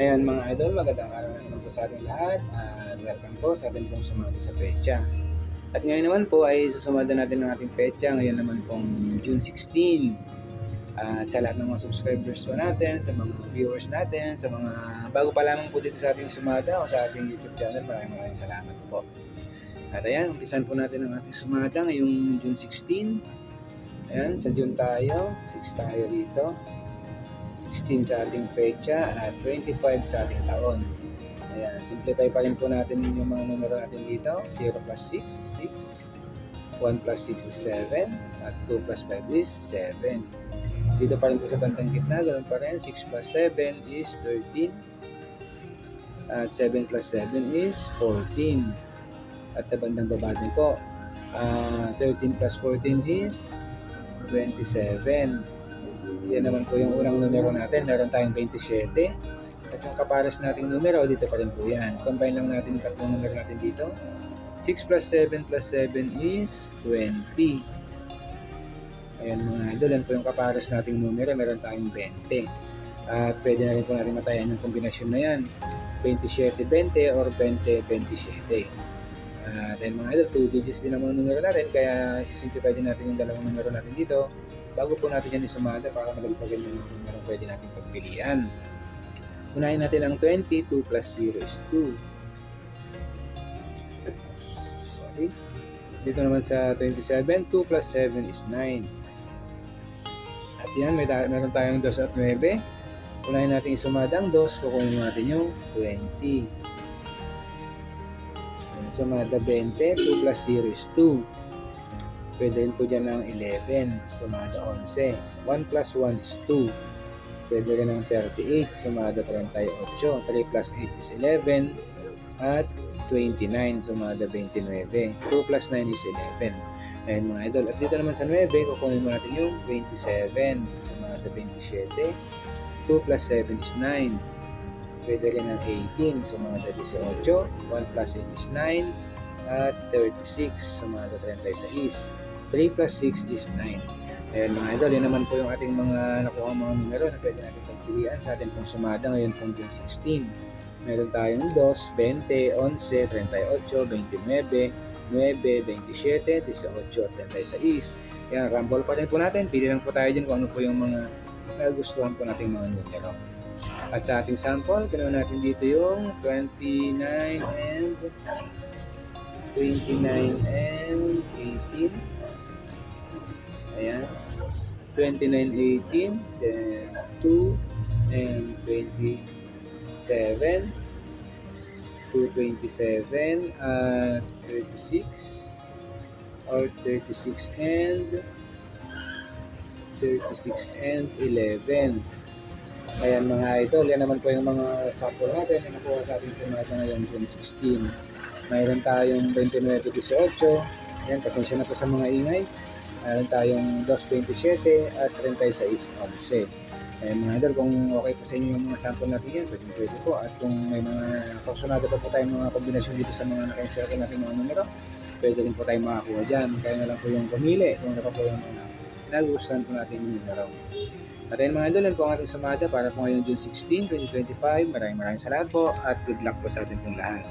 Ayan mga idol, magandang araw na naman po sa ating lahat at welcome po sa ating pong sumada sa pecha. At ngayon naman po ay susumada natin ang ating pecha ngayon naman pong June 16. At sa lahat ng mga subscribers po natin, sa mga viewers natin, sa mga bago pa lamang po dito sa ating sumada o sa ating YouTube channel, maraming maraming salamat po. At ayan, umpisan po natin ang ating sumada ngayong June 16. Ayan, sa June tayo, 6 tayo dito. 16 sa ating pecha at 25 sa ating taon. Ayan, simplify pa rin po natin yung mga numero natin dito. 0 plus 6 is 6. 1 plus 6 is 7. At 2 plus 5 is 7. Dito pa rin po sa bandang gitna, ganoon pa rin. 6 plus 7 is 13. At 7 plus 7 is 14. At sa bandang baba din po, ah, 13 plus 14 is 27. Yan naman po yung unang numero natin. Meron tayong 27. At yung kapares nating numero, dito pa rin po yan. Combine lang natin yung tatlong numero natin dito. 6 plus 7 plus 7 is 20. Ayan mga idol, yan po yung kapares nating numero. Meron tayong 20. At pwede na rin po natin matayan yung kombinasyon na yan. 27-20 or 20-27. At then mga idol, 2 digits din ang numero natin. Kaya sisimplify din natin yung dalawang numero natin dito bago po natin yan isumada para madagdagan yung numero pwede natin pagpilian. Unahin natin ang 20, 2 plus 0 is 2. Sorry. Dito naman sa 27, 2 plus 7 is 9. At yan, may meron tayong 2 at 9. Unahin natin isumada ang 2, kukunin natin yung 20. Ayan, Sumada 20, 2 plus 0 is 2. Pwede rin po dyan ng 11, sumada 11. 1 plus 1 is 2. Pwede rin ng 38, sumada 38. 3 plus 8 is 11. At 29, sumada 29. 2 plus 9 is 11. Ayan mga idol. At dito naman sa 9, kukunin mo natin yung 27, sumada 27. 2 plus 7 is 9. Pwede rin ng 18, sumada 18. 1 plus 8 is 9. At 36, sumada 36. 3 plus 6 is 9. Ayan mga idol, yan naman po yung ating mga nakuha mga numero na pwede natin pagpilian sa ating pong sumada ngayon pong June 16. Meron tayong 2, 20, 11, 38, 29, 9, 27, 18, at 36. Yan, rumble pa rin po natin. Pili lang po tayo dyan kung ano po yung mga nagustuhan po nating mga numero. At sa ating sample, ganoon natin dito yung 29 and 29 and 18. 29, 18, then 2, and 27, 227, at 36, or 36 and 36 and 11. Ayan mga idol, yan naman po yung mga sample natin na nakuha sa ating semana ngayon June 16. Mayroon tayong 29-18, ayan, pasensya na po sa mga ingay. Meron tayong 2.27 at 36.11. Eh, mga idol, kung okay po sa inyo yung mga sample natin yan, pwede pwede po. At kung may mga kasunado pa po tayong mga kombinasyon dito sa mga naka-insert natin mga numero, pwede rin po tayong makakuha dyan. Kaya na lang po yung pumili kung ano po yung mga nagustuhan po natin yung numero. At ayun mga idol, yan po ang ating sumada para po ngayong June 16, 2025. Maraming maraming salamat po at good luck po sa ating pong lahat.